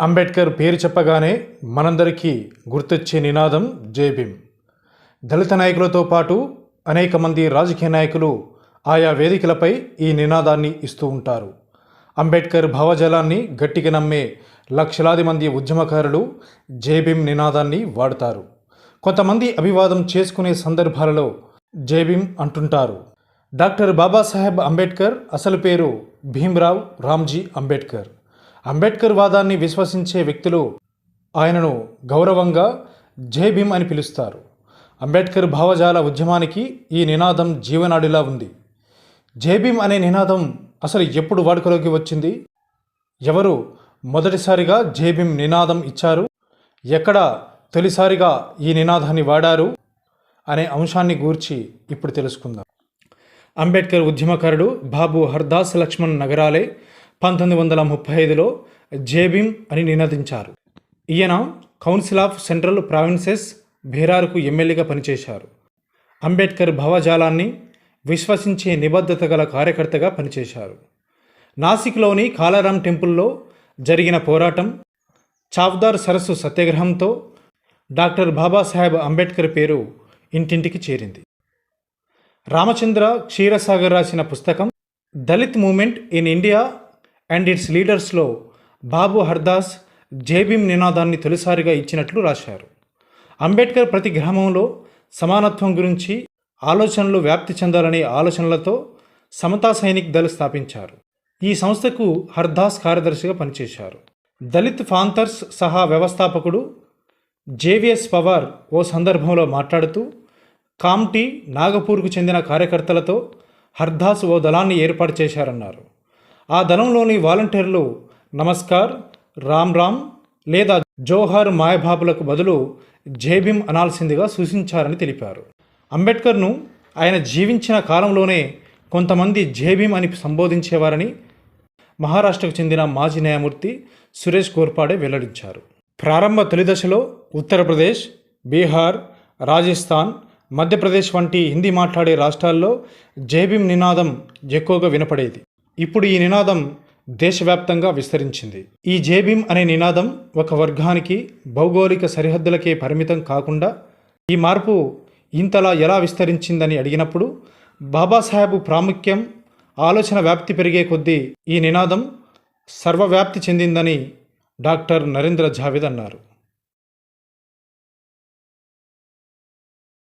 అంబేద్కర్ పేరు చెప్పగానే మనందరికీ గుర్తొచ్చే నినాదం జై భీమ్. దళిత నాయకులతో పాటు అనేక మంది రాజకీయ నాయకులు ఆయా వేదికలపై ఈ నినాదాన్ని ఇస్తూ ఉంటారు. అంబేద్కర్ భావజాలాన్ని గట్టిగా నమ్మే లక్షలాది మంది ఉద్యమకారులు జై భీమ్ నినాదాన్ని వాడతారు. కొంతమంది అభివాదం చేసుకునే సందర్భాలలో జై భీమ్ అంటుంటారు. డాక్టర్ బాబాసాహెబ్ అంబేద్కర్ అసలు పేరు భీమ్రావ్ రామ్జీ అంబేద్కర్. అంబేద్కర్ వాదాన్ని విశ్వసించే వ్యక్తులు ఆయనను గౌరవంగా జై భీమ్ అని పిలుస్తారు. అంబేద్కర్ భావజాల ఉద్యమానికి ఈ నినాదం జీవనాడిలా ఉంది. జై భీమ్ అనే నినాదం అసలు ఎప్పుడు వాడుకలోకి వచ్చింది? ఎవరు మొదటిసారిగా జై భీమ్ నినాదం ఇచ్చారు? ఎక్కడ తొలిసారిగా ఈ నినాదాన్ని వాడారు? అనే అంశాన్ని గూర్చి ఇప్పుడు తెలుసుకుందాం. అంబేద్కర్ ఉద్యమకారుడు బాబు హర్దాస్ లక్ష్మణ్ నగరాలే పంతొమ్మిది వందల ముప్పై ఐదులో జేబీమ్ అని నినదించారు. ఈయన కౌన్సిల్ ఆఫ్ సెంట్రల్ ప్రావిన్సెస్ బీహార్కు ఎమ్మెల్యేగా పనిచేశారు. అంబేద్కర్ భావజాలాన్ని విశ్వసించే నిబద్ధత గల కార్యకర్తగా పనిచేశారు. నాసిక్లోని కాలారాం టెంపుల్లో జరిగిన పోరాటం చావ్దార్ సరస్సు సత్యాగ్రహంతో డాక్టర్ బాబాసాహెబ్ అంబేద్కర్ పేరు ఇంటింటికి చేరింది. రామచంద్ర క్షీరసాగర్ రాసిన పుస్తకం Dalit movement in India and its లీడర్స్లో Babu Hardas జేబీమ్ నినాదాన్ని తొలిసారిగా ఇచ్చినట్లు రాశారు. అంబేద్కర్ ప్రతి గ్రామంలో సమానత్వం గురించి ఆలోచనలు వ్యాప్తి చెందాలనే ఆలోచనలతో సమతా సైనిక్ దళ్ స్థాపించారు. ఈ సంస్థకు హర్దాస్ కార్యదర్శిగా పనిచేశారు. దళిత్ ఫాంతర్స్ సహా వ్యవస్థాపకుడు జేవిఎస్ పవార్ ఓ సందర్భంలో మాట్లాడుతూ కామ్టీ నాగపూర్కు చెందిన కార్యకర్తలతో హర్దాస్ ఓ దళాన్ని ఏర్పాటు చేశారన్నారు. ఆ ధనంలోని వాలంటీర్లు నమస్కార్ రామ్ రామ్ లేదా జోహార్ మాయబాబులకు బదులు జేబిమ్ అనాల్సిందిగా సూచించారని తెలిపారు. అంబేద్కర్ను ఆయన జీవించిన కాలంలోనే కొంతమంది జేబీం అని సంబోధించేవారని మహారాష్ట్రకు చెందిన మాజీ న్యాయమూర్తి సురేష్ గోర్పాడే వెల్లడించారు. ప్రారంభ తొలి దశలో ఉత్తరప్రదేశ్ బీహార్ రాజస్థాన్ మధ్యప్రదేశ్ వంటి హిందీ మాట్లాడే రాష్ట్రాల్లో జైభీం నినాదం ఎక్కువగా వినపడేది. ఇప్పుడు ఈ నినాదం దేశవ్యాప్తంగా విస్తరించింది. ఈ జేబీమ్ అనే నినాదం ఒక వర్గానికి భౌగోళిక సరిహద్దులకే పరిమితం కాకుండా ఈ మార్పు ఇంతలా ఎలా విస్తరించిందని అడిగినప్పుడు బాబాసాహెబ్ ప్రాముఖ్యం ఆలోచన వ్యాప్తి పెరిగే కొద్దీ ఈ నినాదం సర్వవ్యాప్తి చెందిందని డాక్టర్ నరేంద్ర జావేద్ అన్నారు.